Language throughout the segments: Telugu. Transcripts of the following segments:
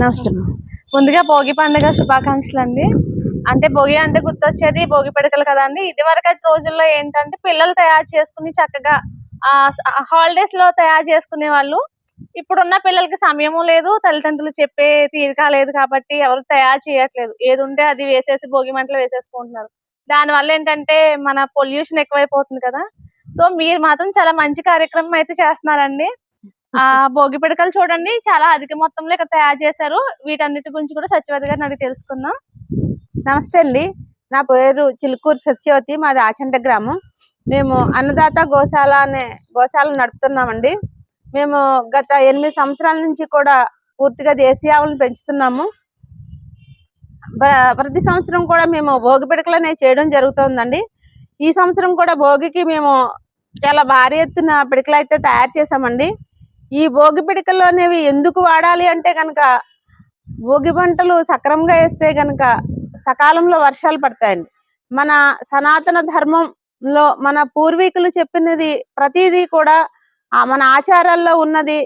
నమస్తే ముందుగా భోగి పండుగ శుభాకాంక్షలు అండి అంటే భోగి అంటే గుర్తొచ్చేది భోగి పిడకలు కదండి ఇది వరకటి రోజుల్లో ఏంటంటే పిల్లలు తయారు చేసుకుని చక్కగా ఆ హాలిడేస్లో తయారు చేసుకునే వాళ్ళు. ఇప్పుడున్న పిల్లలకి సమయము లేదు తల్లిదండ్రులు చెప్పే తీరిక లేదు కాబట్టి ఎవరు తయారు చేయట్లేదు. ఏది ఉంటే అది వేసేసి భోగి మంటలు వేసేసుకుంటున్నారు. దాని వల్ల ఏంటంటే మన పొల్యూషన్ ఎక్కువైపోతుంది కదా. సో మీరు మాత్రం చాలా మంచి కార్యక్రమం అయితే చేస్తున్నారండి. ఆ భోగి పిడకలు చూడండి. చాలా అధిక మొత్తంలో ఇక్కడ తయారు చేశారు. వీటన్నిటి గురించి కూడా సత్యవతి గారిని అడిగి తెలుసుకుందాం. నమస్తే అండి. నా పేరు చిలుకూరు సత్యవతి. మాది ఆచంట గ్రామం. మేము అన్నదాత గోశాల అనే గోశాల నడుపుతున్నామండి. మేము గత ఎనిమిది సంవత్సరాల నుంచి కూడా పూర్తిగా దేశీయ ఆవులను పెంచుతున్నాము ప్రతి సంవత్సరం కూడా మేము భోగి పిడకలు అనేవి చేయడం జరుగుతుందండి. ఈ సంవత్సరం కూడా భోగికి మేము చాలా భారీ ఎత్తున పిడకలు అయితే తయారు చేసామండి ఈ భోగి పిడకలు అనేవి ఎందుకు వాడాలి అంటే కనుక భోగి పంటలు సక్రమంగా వేస్తే గనక సకాలంలో వర్షాలు పడతాయండి. మన సనాతన ధర్మంలో మన పూర్వీకులు చెప్పినది ప్రతిదీ కూడా మన ఆచారాల్లో ఉన్నది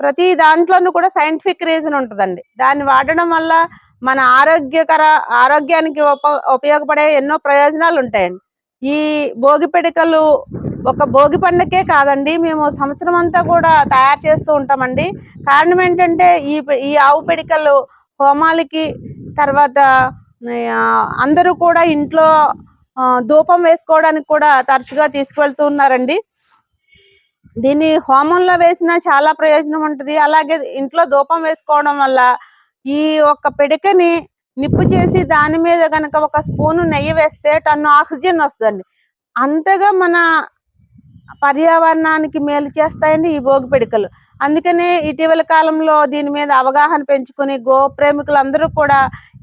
ప్రతి దాంట్లోనూ కూడా సైంటిఫిక్ రీజన్ ఉంటుందండి. దాన్ని వాడడం వల్ల మన ఆరోగ్యకర ఆరోగ్యానికి ఉప ఉపయోగపడే ఎన్నో ప్రయోజనాలు ఉంటాయండి. ఈ భోగి పిడికలు ఒక భోగి పండుగకే కాదండి మేము సంవత్సరం అంతా కూడా తయారు చేస్తూ ఉంటామండి. కారణం ఏంటంటే ఈ ఈ ఆవు పిడికలు హోమాలకి తర్వాత అందరూ కూడా ఇంట్లో ధూపం వేసుకోవడానికి కూడా తరచుగా తీసుకువెళ్తూ ఉన్నారండి. దీన్ని హోమంలో వేసినా చాలా ప్రయోజనం ఉంటుంది. అలాగే ఇంట్లో ధూపం వేసుకోవడం వల్ల ఈ ఒక్క పిడికని నిప్పు చేసి దాని మీద కనుక ఒక స్పూను నెయ్యి వేస్తే టన్ను ఆక్సిజన్ వస్తుందండి. అంతగా మన పర్యావరణానికి మేలు చేస్తాయండి ఈ భోగి పిడికలు. అందుకనే ఇటీవల కాలంలో దీని మీద అవగాహన పెంచుకుని గో ప్రేమికులందరూ కూడా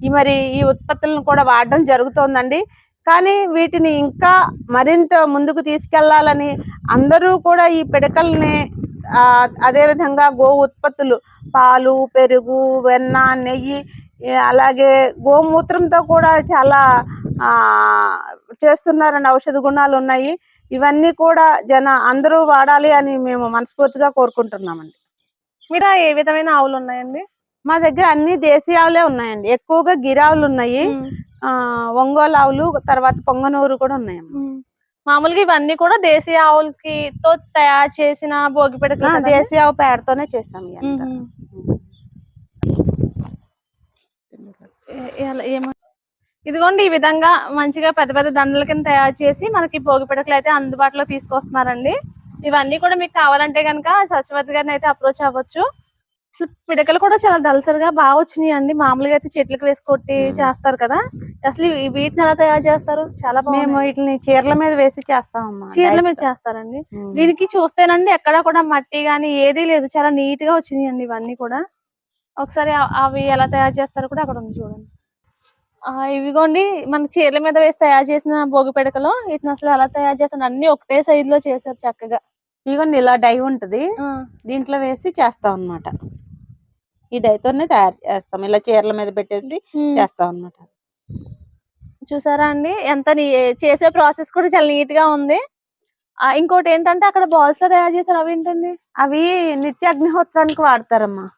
ఈ మరి ఈ ఉత్పత్తులను కూడా వాడడం జరుగుతోందండి. కానీ వీటిని ఇంకా మరింత ముందుకు తీసుకెళ్ళాలని అందరూ కూడా ఈ పిడకల్ని అదేవిధంగా గో ఉత్పత్తులు పాలు పెరుగు వెన్న నెయ్యి అలాగే గోమూత్రంతో కూడా చాలా చేస్తున్నారని ఔషధ గుణాలు ఉన్నాయి ఇవన్నీ కూడా జన అందరూ వాడాలి అని మేము మనస్ఫూర్తిగా కోరుకుంటున్నామండి. మీరు ఏ విధమైన ఆవులు ఉన్నాయండి? మా దగ్గర అన్ని దేశీయ ఆవులే ఉన్నాయండి. ఎక్కువగా గిరావులు ఉన్నాయి. ఆ ఒంగోలు ఆవులు తర్వాత పొంగనూరు కూడా ఉన్నాయండి. ఉమ్. మామూలుగా ఇవన్నీ కూడా దేశీయ ఆవులకి తో తయారు చేసిన భోగి కదండి? దేశీయ ఆవు పేడతోనే ఏమ- ఇదిగోండి ఈ విధంగా మంచిగా పెద్ద పెద్ద దండల కింద తయారు చేసి మనకి భోగి పిడకలు అయితే అందుబాటులో తీసుకొస్తున్నారండి. ఇవన్నీ కూడా మీకు కావాలంటే కనుక సత్యవతి గారిని అయితే అప్రోచ్ అవ్వచ్చు. అసలు పిడకలు కూడా చాలా దలసరిగా బాగా వచ్చినాయి అండి మామూలుగా అయితే చెట్లకు వేసి కొట్టి చేస్తారు కదా. అసలు వీటిని ఎలా తయారు చేస్తారు? చాలా మేము వీటిని చీరల మీద వేసి చేస్తామమ్మా. చీరల మీద. చేస్తారండి. దీనికి చూస్తేనండి ఎక్కడా కూడా మట్టి గానీ ఏదీ లేదు. చాలా నీట్గా వచ్చినాయి అండి ఇవన్నీ కూడా. ఒకసారి అవి ఎలా తయారు చేస్తారో కూడా అక్కడ ఉంది చూడండి. ఇవిగోండి మన చీరల మీద వేసి తయారు చేసిన భోగి పిడకలు. వీటిని అసలు ఎలా తయారు చేస్తారు అన్ని ఒకటే సైజ్లో చేశారు చక్కగా. ఇదిగోండి ఇలా డై ఉంటది. దీంట్లో వేసి చేస్తాం అన్నమాట. ఈ డైతోనే తయారు చేస్తాం. ఇలా చీరల మీద పెట్టేసి. చేస్తాం అన్నమాట. చూసారా అండి? ఎంత నీ- చేసే ప్రాసెస్ కూడా చాలా నీట్గా ఉంది. ఇంకోటి ఏంటంటే అక్కడ బాల్స్లో తయారు చేశారు. అవి ఏంటండి? అవి నిత్య అగ్నిహోత్రానికి వాడతారమ్మా.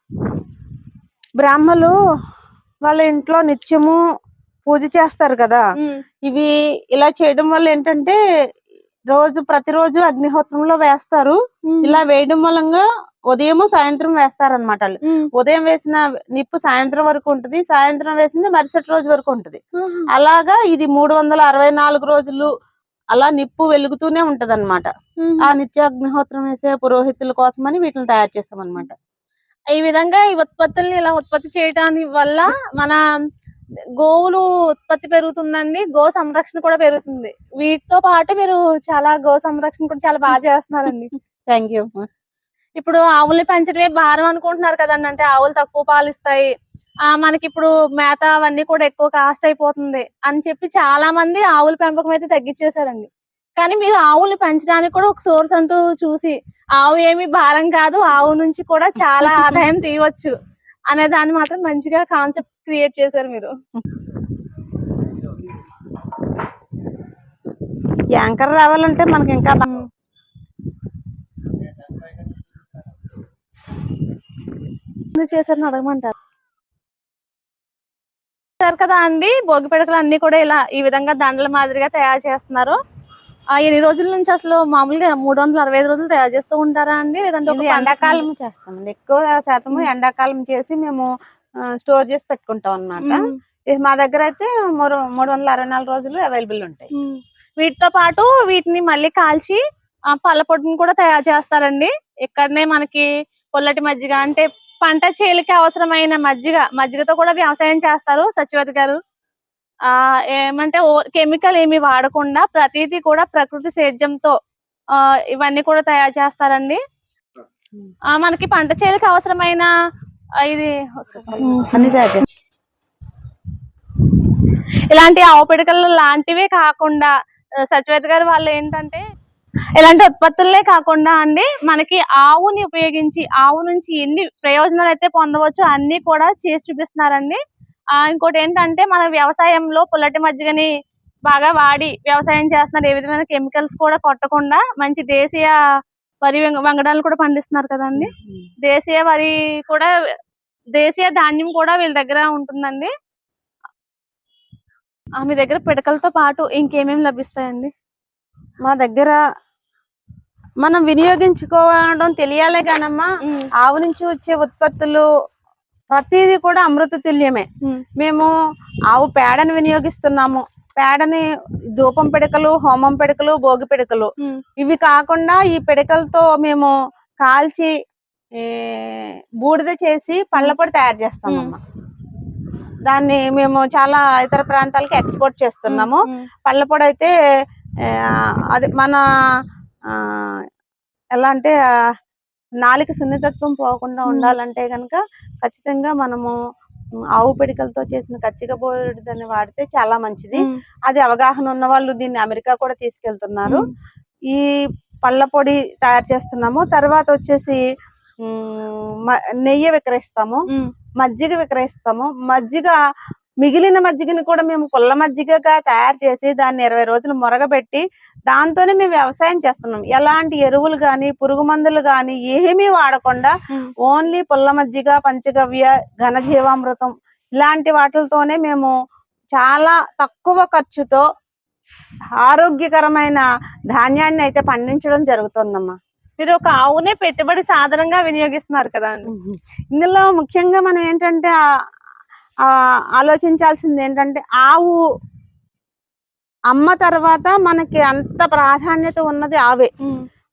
బ్రాహ్మలు వాళ్ళ ఇంట్లో నిత్యము పూజ చేస్తారు కదా. ఇవి ఇలా చేయడం వల్ల ఏంటంటే రోజు ప్రతిరోజు అగ్నిహోత్రంలో వేస్తారు. ఇలా వేయడం మూలంగా ఉదయము సాయంత్రం వేస్తారన్నమాట వాళ్ళు. ఉమ్, ఉదయం వేసిన నిప్పు సాయంత్రం వరకు ఉంటది సాయంత్రం వేసింది మరుసటి రోజు వరకు ఉంటది. అలాగా ఇది మూడు వందల అరవై నాలుగు రోజులు అలా నిప్పు వెలుగుతూనే ఉంటది అనమాట. ఆ నిత్య అగ్నిహోత్రం వేసే పురోహితుల కోసమని వీటిని తయారు చేస్తాం అనమాట ఈ విధంగా ఈ ఉత్పత్తుల్ని ఇలా ఉత్పత్తి చేయడానికి వల్ల మన గోవులు ఉత్పత్తి పెరుగుతుందండి గో సంరక్షణ కూడా పెరుగుతుంది. వీటితో పాటు మీరు చాలా గో సంరక్షణ కూడా చాలా బాగా చేస్తున్నారండి. థ్యాంక్ యూ ఇప్పుడు ఆవుల్ని పెంచడమే భారం అనుకుంటున్నారు కదండి అంటే ఆవులు తక్కువ పాలు ఇస్తాయి. ఆ మనకి ఇప్పుడు మేత అవన్నీ కూడా ఎక్కువ కాస్ట్ అయిపోతుంది అని చెప్పి చాలా మంది ఆవుల పెంపకం అయితే తగ్గించేశారండి. కానీ మీరు ఆవుల్ని పెంచడానికి కూడా ఒక సోర్స్ అంటూ చూసి ఆవు ఏమి భారం కాదు ఆవు నుంచి కూడా చాలా ఆదాయం తీయవచ్చు అనే దాన్ని మాత్రం మంచిగా కాన్సెప్ట్ క్రియేట్ చేశారు మీరు? యాంకర్ రావాలంటే మనకి ఇంకా చేశారని అడగమంటారు. చూసారు కదా అండి. భోగి పిడకలు అన్ని కూడా ఇలా ఈ విధంగా దండల మాదిరిగా తయారు చేస్తున్నారు. ఆ ఎన్ని రోజుల నుంచి అసలు మామూలుగా మూడు వందల అరవై ఐదు రోజులు తయారు చేస్తూ ఉంటారా అండి? లేదంటే ఎండాకాలం చేస్తామండి. ఎక్కువ శాతం. ఎండాకాలం చేసి మేము స్టోర్ చేసి పెట్టుకుంటాం ఇది మా దగ్గర అయితే మూడు మూడు వందల అరవై నాలుగు రోజులు అవైలబుల్ ఉంటాయి. వీటితో పాటు వీటిని మళ్ళీ కాల్చి ఆ పళ్ళ పొడిని కూడా తయారు చేస్తారండి. ఇక్కడనే మనకి పొల్లటి మజ్జిగ అంటే పంట చేలికి అవసరమైన మజ్జిగ మజ్జిగతో కూడా వ్యవసాయం చేస్తారు సత్యవతి గారు. ఆ ఏమంటే కెమికల్ ఏమి వాడకుండా ప్రతిదీ కూడా ప్రకృతి సేద్యంతో ఆ ఇవన్నీ కూడా తయారు చేస్తారండి. ఆ మనకి పంట చేలికి అవసరమైన ఇది ఇలాంటి ఆవు పిడకలు లాంటివే కాకుండా సత్యవేద్ గారు వాళ్ళు ఏంటంటే ఇలాంటి ఉత్పత్తులే కాకుండా అండి మనకి ఆవుని ఉపయోగించి ఆవు నుంచి ఎన్ని ప్రయోజనాలు అయితే పొందవచ్చో అన్ని కూడా చేసి చూపిస్తున్నారండి. ఆ ఇంకోటి ఏంటంటే మన వ్యవసాయంలో పుల్లటి మజ్జిగని బాగా వాడి వ్యవసాయం చేస్తున్నారు. ఏ విధమైన కెమికల్స్ కూడా కొట్టకుండా మంచి దేశీయ వరి వంగ- వంగడాలు కూడా పండిస్తున్నారు కదండి. దేశీయ వరి కూడా దేశీయ ధాన్యం కూడా వీళ్ళ దగ్గర ఉంటుందండి. మీ దగ్గర పిడకలతో పాటు ఇంకేమేమి లభిస్తాయండి? మా దగ్గర మనం వినియోగించుకోవడం తెలియాలే కానమ్మా ఆవు నుంచి వచ్చే ఉత్పత్తులు ప్రతిదీ కూడా అమృత తుల్యమే మేము ఆవు పేడని వినియోగిస్తున్నాము. పేడని ధూపం పిడకలు హోమం పిడకలు భోగి పిడకలు. ఇవి కాకుండా ఈ పిడకలతో మేము కాల్చి బూడిద చేసి పళ్ళపొడి తయారు చేస్తామమ్మా. దాన్ని మేము చాలా ఇతర ప్రాంతాలకి ఎక్స్పోర్ట్ చేస్తున్నాము. పళ్ళపొడి అయితే అది మన ఎలా అంటే నాలుక సున్నితత్వం పోకుండా. ఉండాలంటే గనక ఖచ్చితంగా మనము ఆవు పిడికలతో చేసిన కచ్చిక బోడిదని వాడితే చాలా మంచిది. అది అవగాహన ఉన్న వాళ్ళు దీన్ని అమెరికా కూడా తీసుకెళ్తున్నారు. ఈ పళ్ళ పొడి తయారు చేస్తున్నాము. తర్వాత వచ్చేసి నెయ్యి విక్రయిస్తాము. మజ్జిగ విక్రయిస్తాము. మజ్జిగ మిగిలిన మజ్జిగని కూడా మేము పుల్ల మజ్జిగగా తయారు చేసి దాన్ని ఇరవై రోజులు మొరగబెట్టి దాంతోనే మేము వ్యవసాయం చేస్తున్నాం. ఎలాంటి ఎరువులు గాని పురుగు మందులు గాని ఏమీ వాడకుండా ఓన్లీ పుల్ల మజ్జిగ పంచగవ్య ఘనజీవామృతం ఇలాంటి వాటితోనే మేము చాలా తక్కువ ఖర్చుతో ఆరోగ్యకరమైన ధాన్యాన్ని అయితే పండించడం జరుగుతుందమ్మా. మీరు ఒక ఆవునే పెట్టుబడి సాధనంగా వినియోగిస్తున్నారు కదా ఇందులో ముఖ్యంగా మనం ఏంటంటే ఆలోచించాల్సింది ఏంటంటే ఆవు అమ్మ తర్వాత మనకి అంత ప్రాధాన్యత ఉన్నది ఆవే.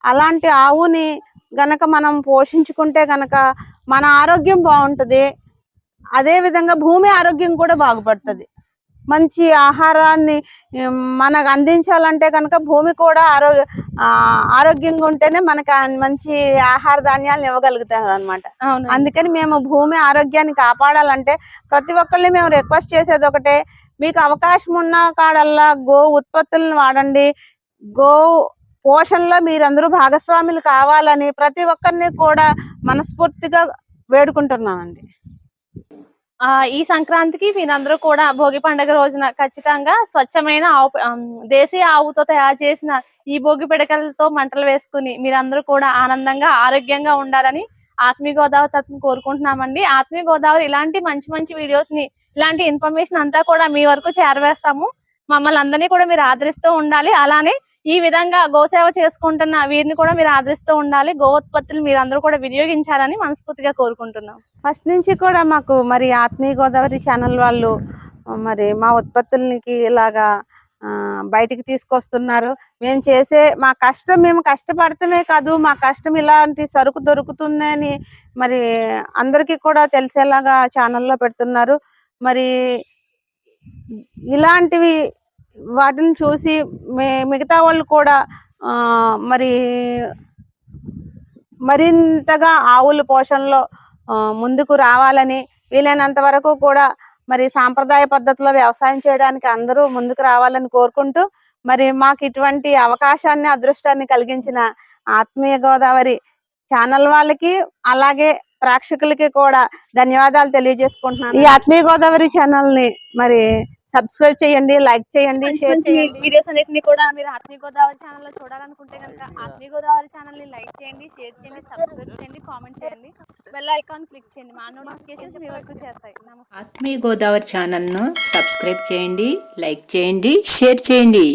అలాంటి ఆవుని గనక మనం పోషించుకుంటే గనక మన ఆరోగ్యం బాగుంటది. అదే విధంగా భూమి ఆరోగ్యం కూడా బాగుపడుతుంది. మంచి ఆహారాన్ని మనకు అందించాలంటే కనుక భూమి కూడా ఆరోగ్య ఆరోగ్యంగా ఉంటేనే మనకి మంచి ఆహార ధాన్యాలను ఇవ్వగలుగుతాం అన్నమాట. అవును అందుకని మేము భూమి ఆరోగ్యాన్ని కాపాడాలంటే ప్రతి ఒక్కరిని మేము రిక్వెస్ట్ చేసేది ఒకటే మీకు అవకాశం ఉన్న కాడల్లా గో ఉత్పత్తులను వాడండి. గో పోషణలో మీరందరూ భాగస్వాములు కావాలని ప్రతి ఒక్కరిని కూడా మనస్ఫూర్తిగా వేడుకుంటున్నానండి. ఆ ఈ సంక్రాంతికి మీరందరూ కూడా భోగి పండుగ రోజున ఖచ్చితంగా స్వచ్ఛమైన ఆవు దేశీయ ఆవుతో తయారు చేసిన ఈ భోగి పిడకలతో మంటలు వేసుకుని మీరందరూ కూడా ఆనందంగా ఆరోగ్యంగా ఉండాలని ఆత్మీయ గోదావరి తరఫున కోరుకుంటున్నామండి. ఆత్మీయ గోదావరి ఇలాంటి మంచి మంచి వీడియోస్ని ఇలాంటి ఇన్ఫర్మేషన్ అంతా కూడా మీ వరకు చేరవేస్తాము. మమ్మల్ని అందరినీ కూడా మీరు ఆదరిస్తూ ఉండాలి. అలానే ఈ విధంగా గోసేవ చేసుకుంటున్న వీరిని కూడా మీరు ఆదరిస్తూ ఉండాలి. గో ఉత్పత్తులు మీరు అందరూ కూడా వినియోగించాలని మనస్ఫూర్తిగా కోరుకుంటున్నాం. ఫస్ట్ నుంచి కూడా మాకు మరి ఆత్మీయ గోదావరి ఛానల్ వాళ్ళు మరి మా ఉత్పత్తులకి ఇలాగా బయటికి తీసుకొస్తున్నారు. మేము చేసే మా కష్టం మేము కష్టపడటమే కాదు మా కష్టం ఇలాంటి సరుకు దొరుకుతుందని మరి అందరికీ కూడా తెలిసేలాగా ఛానల్లో పెడుతున్నారు. మరి ఇలాంటివి వాటిని చూసి మిగతా వాళ్ళు కూడా మరి మరింతగా ఆవుల పోషణలో ముందుకు రావాలని వీలైనంత వరకు కూడా మరి సాంప్రదాయ పద్ధతిలో వ్యవసాయం చేయడానికి అందరూ ముందుకు రావాలని కోరుకుంటూ మరి మాకు ఇటువంటి అవకాశాన్ని అదృష్టాన్ని కలిగించిన ఆత్మీయ గోదావరి ఛానల్ వాళ్ళకి అలాగే ప్రేక్షకులకి కూడా ధన్యవాదాలు తెలియజేసుకుంటున్నాను. ఈ ఆత్మీయ గోదావరి ఛానల్ని మరి సబ్స్క్రైబ్ చేయండి లైక్ చేయండి షేర్ చేయండి. వీడియోస్ అన్నిటిని కూడా మీరు ఆత్మీయ గోదావరి ఛానల్లో చూడాలనుకుంటే కనుక ఆత్మీయ గోదావరి ఛానల్ని లైక్ చేయండి షేర్ చేయండి సబ్స్క్రైబ్ చేయండి కామెంట్ చేయండి. బెల్ ఐకాన్ క్లిక్ చేయండి మా నోటిఫికేషన్స్ మీ వరకు చేస్తాయి ఆత్మీయ గోదావరి ఛానల్ను సబ్స్క్రైబ్ చేయండి లైక్ చేయండి షేర్ చేయండి.